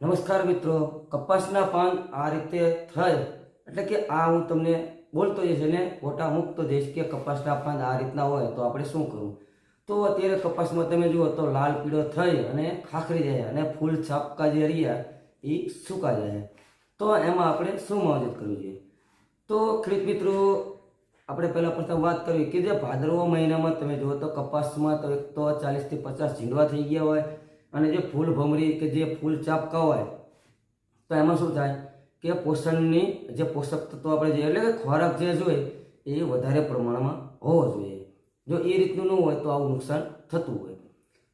નમસ્કાર મિત્રો, કપાસના પાન આ રીતે થાય એટલે કે આ હું તમને બોલતો જઈશ અને ફોટા મૂકતો જઈશ કે કપાસના પાન આ રીતના હોય તો આપણે શું કરવું? તો અત્યારે કપાસમાં તમે જુઓ તો લાલ પીળો થઈ અને ખાખરી જાય અને ફૂલ છાપકા જે રહ્યા એ સૂકા જાય. તો એમાં આપણે શું માવજત કરવી જોઈએ? તો ખેડૂત મિત્રો, આપણે પહેલાં પ્રથમ વાત કરવી કે જે ભાદરવા મહિનામાં તમે જુઓ તો કપાસમાં તો એક તો ચાલીસથી પચાસ ઝીંડવા થઈ ગયા હોય અને જે ફૂલ ભમરી કે જે ફૂલ ચાપ હોય, તો એમાં શું થાય કે પોષણની જે પોષક તત્વો આપણે જે એટલે કે ખોરાક જે જોઈએ એ વધારે પ્રમાણમાં હોવો જોઈએ. જો એ રીતનું ન હોય તો આવું નુકસાન થતું હોય.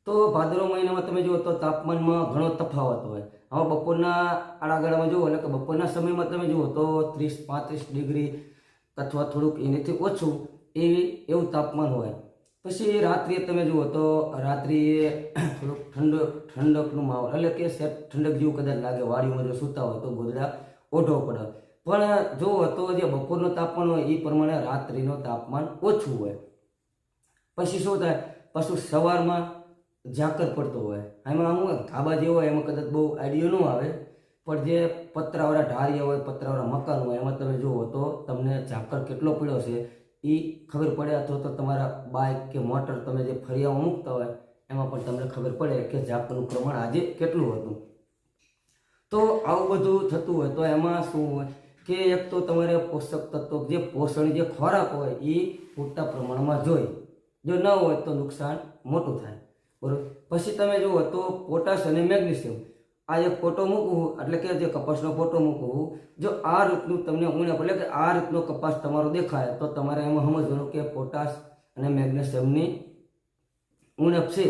તો ભાદરવા મહિનામાં તમે જુઓ તો તાપમાનમાં ઘણો તફાવત હોય. આમાં બપોરના આડાગાળામાં જુઓ, એટલે કે બપોરના સમયમાં તમે જુઓ તો ત્રીસ પાંત્રીસ ડિગ્રી અથવા થોડુંક એનાથી ઓછું એવી એવું તાપમાન હોય. પછી રાત્રિએ તમે જુઓ તો રાત્રિએ થોડુંક ઠંડક ઠંડકનું માહોલ, એટલે કે સેટ ઠંડક જેવું કદાચ લાગે, વાડીમાં જો સૂતા હોય તો ગોદડા ઓઢો પડે. પણ જુઓ તો જે બપોરનું તાપમાન હોય એ પ્રમાણે રાત્રિનું તાપમાન ઓછું હોય. પછી શું થાય? પશુ સવારમાં ઝાકર પડતો હોય. એમાં આમ ધાબા જેવો હોય, એમાં કદાચ બહુ આઈડિયો ન આવે. પણ જે પતરાવાળા ઢારિયા હોય, પતરાવાળા મકાન હોય, એમાં તમે જુઓ તો તમને ઝાકર કેટલો પડ્યો છે? એ ખબર પડે અથવા તો તમારા બાઇક કે મોટર તમે જે ફરિયાઓ મૂકતા હોય, એમાં પણ તમને ખબર પડે કે ઝાપનું પ્રમાણ આજે કેટલું હતું. તો આવું બધું થતું હોય તો એમાં શું હોય કે એક તો તમારે પોષક તત્વો જે પોષણ જે ખોરાક હોય એ પૂરતા પ્રમાણમાં જોઈએ જો ન હોય તો નુકસાન મોટું થાય. બરોબર? પછી તમે જુઓ તો પોટાશ અને મેગ્નેશિયમ. આ એક ફોટો મૂકવું એટલે કે જે કપાસનો ફોટો મૂકવું જો આ રીતનું તમને ઉણપ એટલે કે આ રીતનો કપાસ તમારો દેખાય, તો તમારે એમાં સમજવાનું કે પોટાશ અને મેગ્નેશિયમની ઉણપ છે.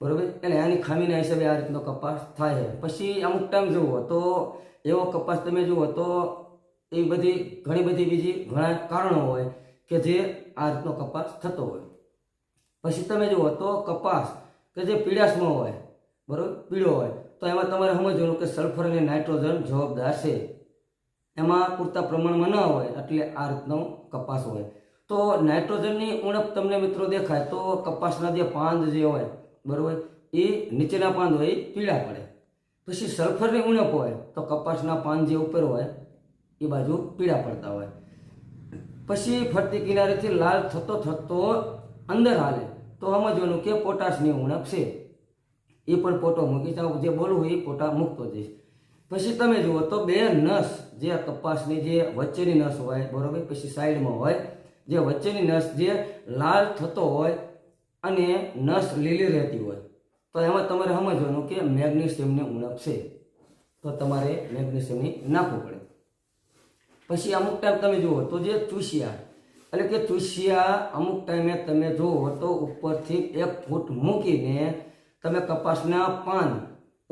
બરોબર? એટલે એની ખામીના હિસાબે આ રીતનો કપાસ થાય છે. પછી અમુક ટાઈમ જુઓ તો એવો કપાસ તમે જુઓ તો એ બધી ઘણી બધી બીજી ઘણા કારણો હોય કે જે આ રીતનો કપાસ થતો હોય. પછી તમે જુઓ તો કપાસ કે જે પીળાશમાં હોય, બરોબર? પીળો હોય. તો એમાં તમારે સમજવાનું કે સલ્ફર અને નાઇટ્રોજન જવાબદાર છે. એમાં પૂરતા પ્રમાણમાં ન હોય એટલે આ રીતનો કપાસ હોય. તો નાઇટ્રોજનની ઉણપ તમને મિત્રો દેખાય તો કપાસના જે પાંદ જે હોય, બરોબર, એ નીચેના પાંદ હોય, એ પીળા પડે. પછી સલ્ફરની ઉણપ હોય તો કપાસના પાન જે ઉપર હોય, એ બાજુ પીળા પડતા હોય. પછી ફરતી કિનારેથી લાલ થતો થતો અંદર હાલે. તો સમજવાનું કે પોટાશની ઉણપ છે. એ પણ પોટો મૂકી જાવ જે બોલવું એ પોટા મૂકતો જઈશ. પછી તમે જુઓ તો બે નસ જે કપાસની જે વચ્ચેની નસ હોય, બરોબર? પછી સાઈડમાં હોય, જે વચ્ચેની નસ જે લાલ થતો હોય અને નસ લીલી રહેતી હોય. તો એમાં તમારે સમજવાનું કે મેગ્નેશિયમની ઉણપ છે. તો તમારે મેગ્નેશિયમની નાખવું પડે. પછી અમુક ટાઈમ તમે જુઓ તો જે ચૂસિયા, એટલે કે ચૂસિયા અમુક ટાઈમે તમે જુઓ તો ઉપરથી એક ફૂટ મૂકીને તમે કપાસના પાન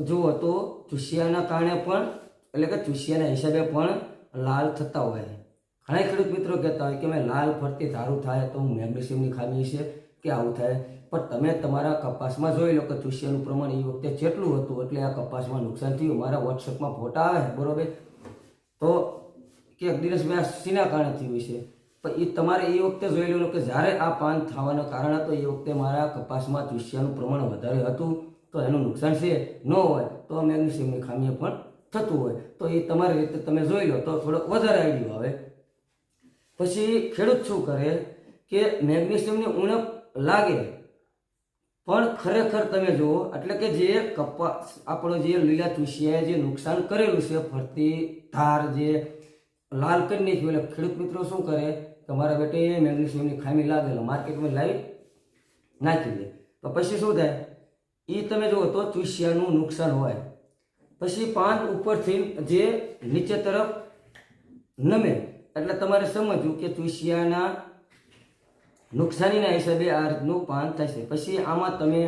જુઓ તો ચૂસિયાના કારણે પણ, એટલે કે ચૂસિયાના હિસાબે પણ લાલ થતા હોય. ઘણા ખેડૂત મિત્રો કહેતા હોય કે મેં લાલ ફરતી ધારું થાય તો મેગ્નેશિયમની ખામી છે કે આવું થાય. પણ તમે તમારા કપાસમાં જોઈ લો કે ચૂસિયાનું પ્રમાણ એ વખતે જેટલું હતું એટલે આ કપાસમાં નુકસાન થયું. મારા વોટ્સઅપમાં ફોટા આવે, બરોબર? તો કે એક દિવસ મેં શીના કારણે થયું છે પણ એ તમારે એ વખતે જોઈ લેવાનું કે જ્યારે આ પાન થવાનું કારણ હતું એ વખતે મારા કપાસમાં ચૂસિયાનું પ્રમાણ વધારે હતું, તો એનું નુકસાન છે. ન હોય તો મેગ્નેશિયમની ખામીએ પણ થતું હોય. તો એ તમારી રીતે તમે જોઈ લો તો થોડોક વધારે આઈડિયો આવે. પછી ખેડૂત શું કરે કે મેગ્નેશિયમની ઉણપ લાગે, પણ ખરેખર તમે જુઓ, એટલે કે જે કપાસ, આપણો જે લીલા ચૂસિયાએ જે નુકસાન કરેલું છે, ફરતી ધાર જે લાલ કરી નાખ્યું, એટલે ખેડૂત મિત્રો શું કરે તમારા બેટે મેગ્નેશિયમની ખામી લાગેલો માર્કેટમાં લાવી નાખી દે. તો પછી શું થાય? એ તમે જુઓ તો ચૂસિયાનું નુકસાન હોય. પછી પાન ઉપરથી જે નીચે તરફ નમે, એટલે તમારે સમજવું કે ચૂસિયાના નુકસાનીના હિસાબે આ રીતનું પાન થશે. પછી આમાં તમે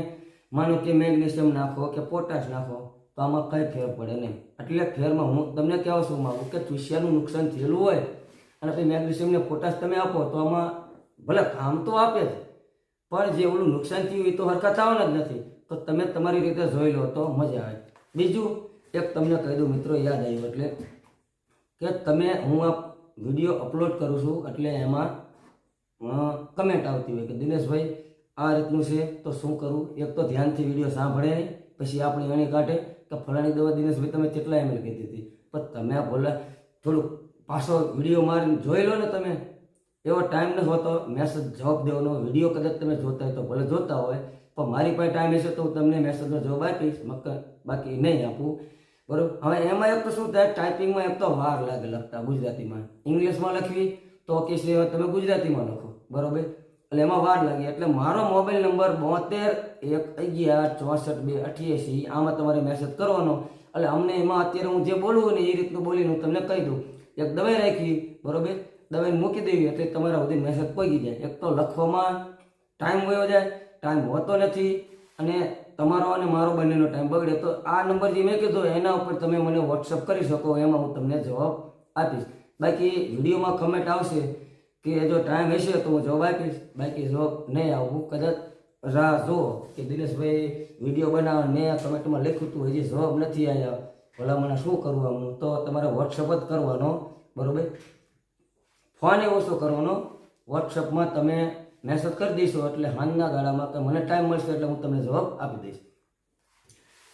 માનો કે મેગ્નેશિયમ નાખો કે પોટાશ નાખો, તો આમાં કંઈ ફેર પડે નહીં. એટલે ફેરમાં હું તમને કહેવા શું માગું કે ચૂસિયાનું નુકસાન થયેલું હોય અને પછી મેગ્નેશિયમને પોટાશ તમે આપો તો આમાં ભલે કામ તો આપે જ, પણ જે ઓલું નુકસાન થયું એ તો હરકત આવવાના જ નથી. તો તમે તમારી રીતે જોઈ લો તો મજા આવે. બીજું એક તમને કહી દઉં, મિત્રો, યાદ આવ્યું એટલે કે તમે, હું આ વીડિયો અપલોડ કરું છું એટલે એમાં કમેન્ટ આવતી હોય કે, દિનેશભાઈ, આ રીતનું છે, તો શું કરું? એક તો ધ્યાનથી વીડિયો સાંભળે પછી આપણી અણી કાઢે કે, ફલાણી દવા દિનેશભાઈ, તમે કેટલા એમ કીધી હતી? પણ તમે બોલા થોડુંક પાછો વીડિયો મારીને જોઈ લો ને તમે. એવો ટાઈમ નથી હોતો. મેસેજ જવાબ દેવાનો. વીડિયો કદાચ તમે જોતા હોય તો ભલે જોતા હોય, પણ મારી પાસે ટાઈમ હશે તો હું તમને મેસેજનો જવાબ આપીશ. મક્કર, બાકી નહીં આપું. બરોબર? હવે એમાં એક તો શું થાય? ટાઈપિંગમાં એક તો વાર લાગે લખતા ગુજરાતીમાં. ઇંગ્લિશમાં લખવી તો કે છે. તમે ગુજરાતીમાં લખો. બરોબર? એટલે એમાં વાર લાગે. એટલે મારો મોબાઈલ નંબર બોતેર એક અગિયાર ચોસઠ બે અઠ્યાસી, આમાં તમારે મેસેજ કરવાનો. એટલે અમને એમાં અત્યારે હું જે બોલું ને એ રીતનું બોલીને હું તમને કહી દઉં. એક દવાઈ રાખી, બરોબર? દવાઈ મૂકી દેવી એટલે તમારા સુધી મેસેજ પહોંચી જાય. એક તો લખવામાં ટાઈમ વયો જાય ટાઈમ હોતો નથી અને તમારો અને મારો બંનેનો ટાઈમ બગડે. તો આ નંબર જે મેં કીધો, એના ઉપર તમે મને વોટ્સઅપ કરી શકો, એમાં હું તમને જવાબ આપીશ. બાકી વિડીયોમાં કમેન્ટ આવશે કે જો ટાઈમ હશે તો હું જવાબ આપીશ. બાકી જવાબ નહીં આવું કદાચ રાહ જુઓ કે દિનેશભાઈ વીડિયો બનાવો મેં કમેન્ટમાં લખ્યું હતું હજી જવાબ નથી આવ્યા ભલા મને શું કરવાનું તો તમારે વોટ્સઅપ જ કરવાનો, બરાબર? ફોન એવો શું કરવાનો? વોટ્સઅપમાં તમે મેસેજ કરી દઈશો, એટલે હાલના ગાળામાં કે મને ટાઈમ મળશે એટલે હું તમને જવાબ આપી દઈશ.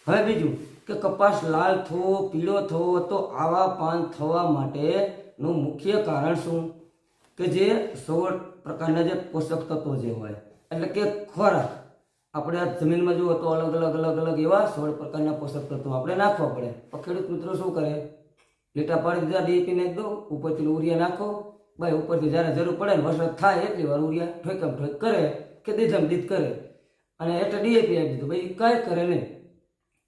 હવે બીજું, કે કપાસ લાલ થવો પીળો થવો તો આવા પાન થવા માટેનું મુખ્ય કારણ શું? કે જે સોળ પ્રકારના જે પોષક તત્વો જે હોય, એટલે કે ખોરાક. આપણે આ જમીનમાં જુઓ તો અલગ અલગ અલગ અલગ એવા સોળ પ્રકારના પોષક તત્વો આપણે નાખવા પડે. તો ખેડૂત મિત્રો શું કરે? લીટા પાડી દીધા ડીએપી નાખી દો, ઉપરથી ઉરિયા નાખો. ભાઈ, ઉપરથી જ્યારે જરૂર પડે ને વરસાદ થાય એટલી વાર ઉરિયા ઠોકમ ઠોક કરે કે દીધમ દીધ કરે. અને એટલે ડીએપી આપી દીધું. ભાઈ, કાંઈ કરે નહીં.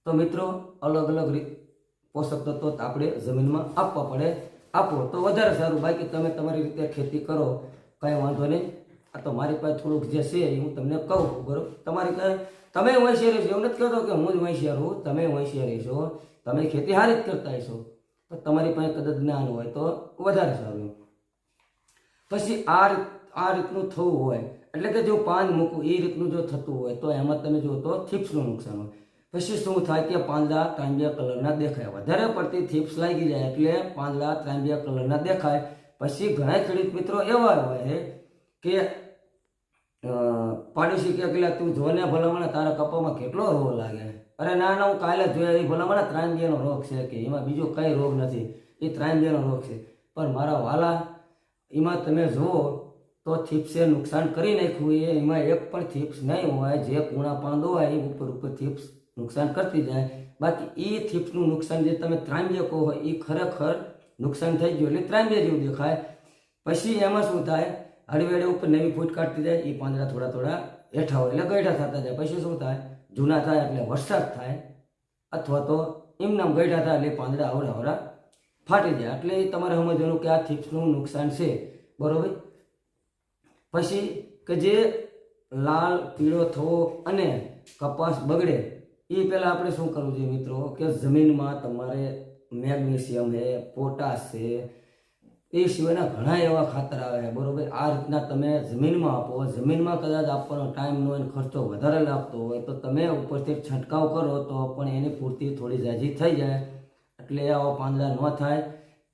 તો મિત્રો, અલગ અલગ પોષક તત્વો આપણે જમીનમાં આપવા પડે. આપો તો વધારે સારું. બાકી તમે તમારી રીતે ખેતી કરો, કાંઈ વાંધો નહીં. આ તો મારી પાસે થોડુંક જે છે એ હું તમને કહું, બરોબર? તમારી પાસે તમે હોશિયાર છો એવું નથી કહેતો કે હું જ હોશિયાર હું તમે હોશિયાર છો તમે ખેતી સારી જ કરતા હશો. તો તમારી પાસે કદાચ જ્ઞાન હોય તો વધારે સારું. પછી આ આ રીતનું થવું હોય, એટલે કે જો પાન મૂકવું એ રીતનું જો થતું હોય, તો એમાં તમે જુઓ તો થીપ્સનું નુકસાન હોય. પછી શું થાય કે પાંદડા ત્રાંબિયા કલરના દેખાય. વધારે પડતી થીપ્સ લાગી જાય એટલે પાંદડા ત્રાંબિયા કલરના દેખાય. પછી ઘણા ખેડૂત મિત્રો એવા હોય કે પાડોશી કે તું જોને ભલામણ, તારા કપામાં કેટલો રોગ લાગે? અરે ના ના, હું કાલે જોયા, એ ભલામણ ત્રાંબિયાનો રોગ છે કે, એમાં બીજો કઈ રોગ નથી. એ ત્રાંબિયાનો રોગ છે. પણ મારા વાલા, એમાં તમે જુઓ, તો થીપ્સે નુકસાન કરી નાખ્યું એ, એમાં એક પણ થીપ્સ નહીં હોય, જે કૂણા પાંદો હોય, એ ઉપર ઉપર થીપ્સ નુકસાન કરતી જાય. બાકી એ થીપ્સનું નુકસાન જે તમે ત્રાંબિયા કહો હોય એ ખરેખર નુકસાન થઈ ગયું. એટલે ત્રાંબિયા જેવું દેખાય. પછી એમાં શું થાય? હળવેડે ઉપર નવી ફૂટ કાઢતી જાય એ પાંદડા થોડા થોડા હેઠા હોય એટલે ગયઢા થતા જાય. પછી શું થાય? જૂના થાય એટલે વરસાદ થાય, અથવા તો એમનામ ગયઢા થાય એટલે પાંદડા અવરા અવરા ફાટી જાય. એટલે એ તમારે સમજવાનું કે આ થીપ્સનું નુકસાન છે. બરોબર? પછી કે જે લાલ, પીળો થવો અને કપાસ બગડે એ પહેલાં આપણે શું કરવું જોઈએ મિત્રો? કે જમીનમાં તમારે મેગ્નેશિયમ છે, પોટાશ છે એ સિવાયના ઘણા એવા ખાતર આવે છે, બરાબર? આ રીતના તમે જમીનમાં આપો, જમીનમાં કદાચ આપવાનો ટાઈમ ન હોય ખર્ચો વધારે લાગતો હોય તો તમે ઉપરથી છંટકાવ કરો તો પણ એની પૂર્તિ થોડી જાજી થઈ જાય. એટલે આવા પાંદડા ન થાય,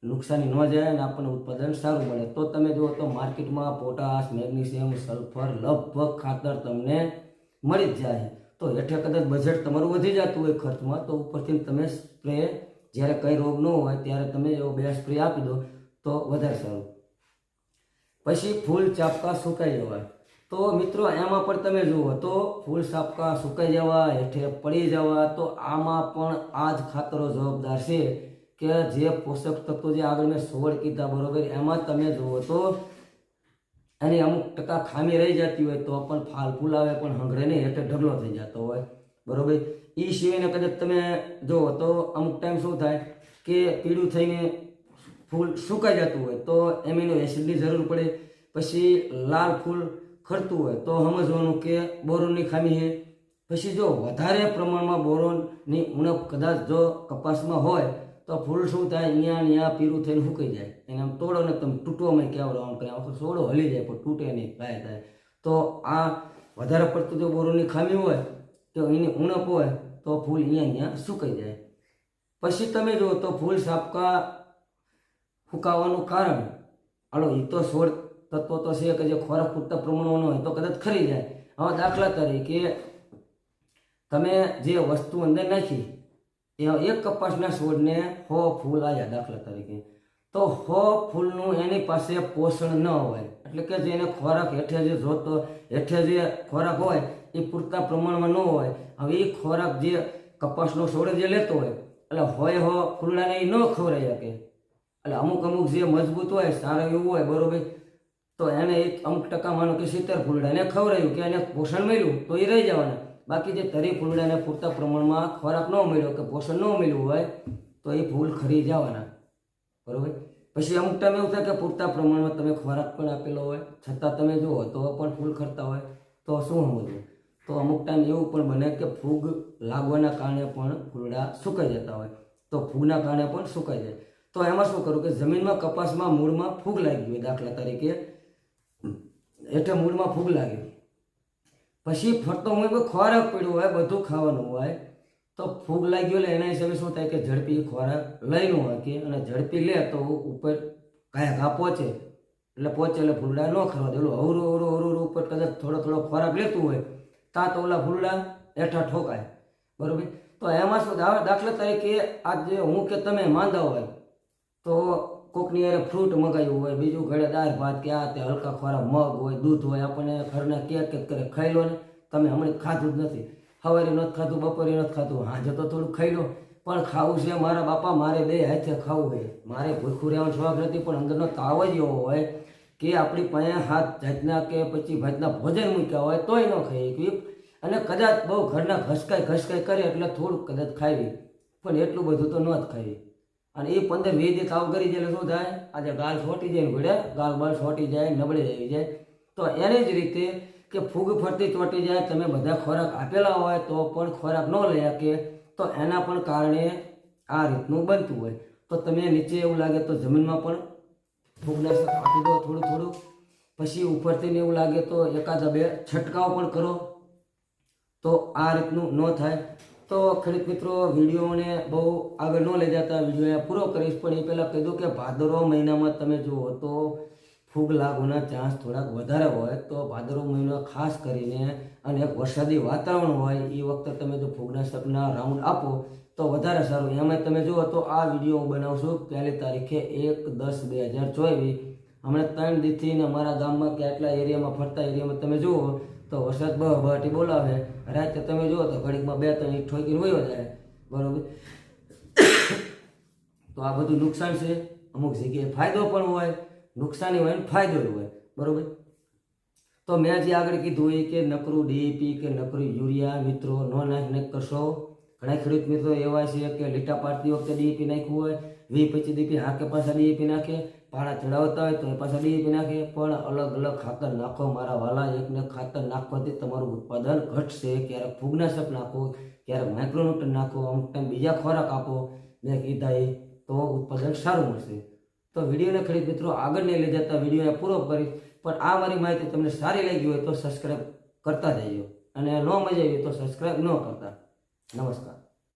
નુકસાની ન જાય અને આપણને ઉત્પાદન સારું મળે. તો તમે જુઓ તો માર્કેટમાં પોટાશ, મેગ્નેશિયમ, સલ્ફર લગભગ ખાતર તમને મળી જ જાય. તો હેઠે કદાચ બજેટ તમારું વધી જતું હોય ખર્ચમાં, તો ઉપરથી તમે સ્પ્રે જ્યારે કંઈ રોગ ન હોય ત્યારે તમે એવો બે સ્પ્રે આપી દો. તો વધારે સારું. પછી ફૂલ ચાપકા સુકાઈ જવા તો મિત્રો એમાં પણ તમે જુઓ તો ફૂલ ચાપકા સુકાઈ જવા, હેઠે પડી જવા, તો આમાં પણ આ જ ખાતરો જવાબદાર છે કે જે પોષક તત્વો જે આગળ મેં સોળ કીધા બરોબર, એમાં તમે જુઓ તો એની અમુક ટકા ખામી રહી જતી હોય તો પણ ફાલ ફૂલ આવે, પણ હંગડે નહીં, એટલે ઢગલો થઈ જતો હોય. બરોબર? એ સિવાયને કદાચ તમે જુઓ તો અમુક ટાઈમ શું થાય કે પીળું થઈને ફૂલ સુકાઈ જતું હોય તો એમિનો એસિડની જરૂર પડે. પછી લાલ ફૂલ ખરતું હોય તો સમજવાનું કે બોરોનની ખામી છે. પછી જો વધારે પ્રમાણમાં બોરોનની ઉણપ કદાચ જો કપાસમાં હોય તો ફૂલ શું થાય? અહીંયા અહીંયા પીરું થઈને સુકાઈ જાય. એને આમ તોડો ને તમે તૂટવામાં કેવડો રાઉન્ડ કરે આખો સોડો હલી જાય, પણ તૂટે નહીં કાંઈ થાય. તો આ વધારે પડતું જો બોરોની ખામી હોય, તો એની ઉણપ હોય, તો ફૂલ અહીંયા અહીંયા સુકાઈ જાય. પછી તમે જુઓ તો ફૂલ સાપકા ફૂંકાવાનું કારણ? હાલો એ તો સોળ તત્વો તો છે કે જે ખોરાક પૂરતા પ્રમાણમાં હોય, તો કદાચ ખરી જાય. હવે દાખલા તરીકે તમે જે વસ્તુ અંદર નાખી, એ એક કપાસના છોડને હો ફૂલ આવ્યા દાખલા તરીકે. તો હો ફૂલનું એની પાસે પોષણ ન હોય, એટલે કે જે એને ખોરાક હેઠે જે જોતો, હેઠે જે ખોરાક હોય, એ પૂરતા પ્રમાણમાં ન હોય. હવે એ ખોરાક જે કપાસનો છોડ જે લેતો હોય, એટલે હોય હો ફૂલડાને એ ન ખવડાવી શકે. એટલે અમુક અમુક જે મજબૂત હોય, સારું એવું હોય, બરોબર. તો એને એક અમુક ટકા માનો કે સિત્તેર ફૂલડાને ખવડાયું કે એને પોષણ મળ્યું, તો એ રહી જવાના. બાકી જે તરી ફૂલડાને પૂરતા પ્રમાણમાં ખોરાક ન મળ્યો કે પોષણ ન મળ્યું હોય, તો એ ફૂલ ખરી જવાના. બરોબર? પછી અમુક ટાઈમ એવું થાય કે પૂરતા પ્રમાણમાં તમે ખોરાક પણ આપેલો હોય, છતાં તમે જુઓ તો પણ ફૂલ ખરતા હોય, તો શું સમજવું? તો અમુક ટાઈમ એવું પણ બને કે ફૂગ લાગવાના કારણે પણ ફૂલડા સુકાઈ જતા હોય. તો ફૂગના કારણે પણ સુકાઈ જાય. તો એમાં શું કરું કે જમીનમાં કપાસમાં મૂળમાં ફૂગ લાગી હોય દાખલા તરીકે. હેઠે મૂળમાં ફૂગ લાગી પછી ફરતો હું ખોરાક પડ્યો હોય, બધું ખાવાનું હોય, તો ફૂગ લાગ્યો એટલે એના હિસાબે શું થાય કે ઝડપી ખોરાક લઈ નો શકે અને ઝડપી લે તો ઉપર કાંઈ ઘા પહોંચે એટલે પહોંચે એટલે ફૂલડા ન ખાવા દે. અવરું અવરું અવરું ઉપર કદાચ થોડો થોડો ખોરાક લેતું હોય, તા તો ઓલા ફૂલડા હેઠા ઠોકાય. બરોબર? તો એમાં શું દાખલા તરીકે આજે હું કે તમે માંદા હોય તો કોકની યારે ફ્રૂટ મગાવ્યું હોય, બીજું ઘરે દાળ, ભાત, કે આ તે હલકા ખોરાક, મગ હોય, દૂધ હોય, આપણને ઘરના ક્યાંક ક્યાંક કરે ખાઈ લો ને? તમે હમણાં ખાધું જ નથી. સવારે નથી ખાધું, બપોરે નથી ખાધું. હાજે તો થોડું ખાઈ લો પણ ખાવું છે મારા બાપા, મારે બે હાથે ખાવું હોય. મારે ભૂખું રહેવાનો શોખ નથી, પણ અંદરનો તાવ જ એવો હોય કે આપણી પાસે હાથ જાતના કે પછી ભાતના ભોજન મૂક્યા હોય, તોય ન ખાઈ ગયું અને કદાચ બહુ ઘરના ઘસકાઈ ઘસકાઈ કરે એટલે થોડુંક કદાચ ખાવી પણ એટલું બધું તો ન જ ખાવી અને એ પંદર વીસ દી તાવ કરી જાય શું થાય? આજે ગાલ છોટી જાય ઘડે ગાલ બાલ છોટી જાય, નબળી આવી જાય. તો એની જ રીતે કે ફૂગ ફરતી ચોંટી જાય, તમે બધા ખોરાક આપેલા હોય તો પણ ખોરાક ન લઈ શકે. તો એના પણ કારણે આ રીતનું બનતું હોય. તો તમે નીચે એવું લાગે તો જમીનમાં પણ ફૂગનાશક આપી દો થોડું થોડું. પછી ઉપરથી ને એવું લાગે તો એકાદા બે છંટકાવ પણ કરો. તો આ રીતનું ન થાય. તો ખેડૂત મિત્રો, વિડીયોને બહુ આગળ ન લઈ જતા વીડિયો પૂરો કરીશ, પણ એ પહેલાં કહી દઉં કે ભાદરવો મહિનામાં તમે જુઓ તો ફૂગ લાગવાના ચાન્સ થોડાક વધારે હોય. તો ભાદરવો મહિનો ખાસ કરીને અને એક વરસાદી વાતાવરણ હોય, એ વખતે તમે જો ફૂગનાશકના રાઉન્ડ આપો, તો વધારે સારું. એમાં તમે જુઓ તો આ વીડિયો હું બનાવશું પહેલી તારીખે એક દસ બે હજાર ચોવીસ. હમણાં ત્રણ દીથી અમારા ગામમાં કે આટલા એરિયામાં, ફરતા એરિયામાં તમે જુઓ તો વરસાદ બહુ બહાટી બોલાવે. રાતે તમે જુઓ તો ઘડીકમાં બે ત્રણ ઈંટ ઠોકીને વયો જાય. બરાબર? તો આ બધું નુકસાન છે. અમુક જગ્યાએ ફાયદો પણ હોય, નુકસાની હોય ને ફાયદો હોય. બરોબર? તો મેં જે આગળ કીધું એ કે નકરું ડીએપી કે નકરું યુરિયા, મિત્રો, ન નાખ કરશો. ઘણા ખેડૂત મિત્રો એવા છે કે લીટા પાડતી વખતે ડીએપી નાખ્યું હોય વી પચીસ ડીપી હાકે પાછા ડીએપી નાખે. પાણા ચડાવતા હોય તો એ પાછા ડીએપી નાખે. પણ અલગ અલગ ખાતર નાખો. મારા વાલા એકને ખાતર નાખવાથી તમારું ઉત્પાદન ઘટશે. ક્યારેક ફૂગનાશક નાખો, ક્યારેક માઇક્રોન્યુટ્રન નાખો અમુક ટાઈમ બીજા ખોરાક આપો. મેં કીધા એ તો ઉત્પાદન સારું મળશે. તો વિડીયોને ખરીદ મિત્રો આગળ નહીં લઈ જતા વિડીયોને પૂરો કરીશ પણ આ મારી માહિતી તમને સારી લાગી હોય તો સબસ્ક્રાઈબ કરતા જજો અને ન મજા આવી તો સબસ્ક્રાઈબ ન કરતા. નમસ્કાર.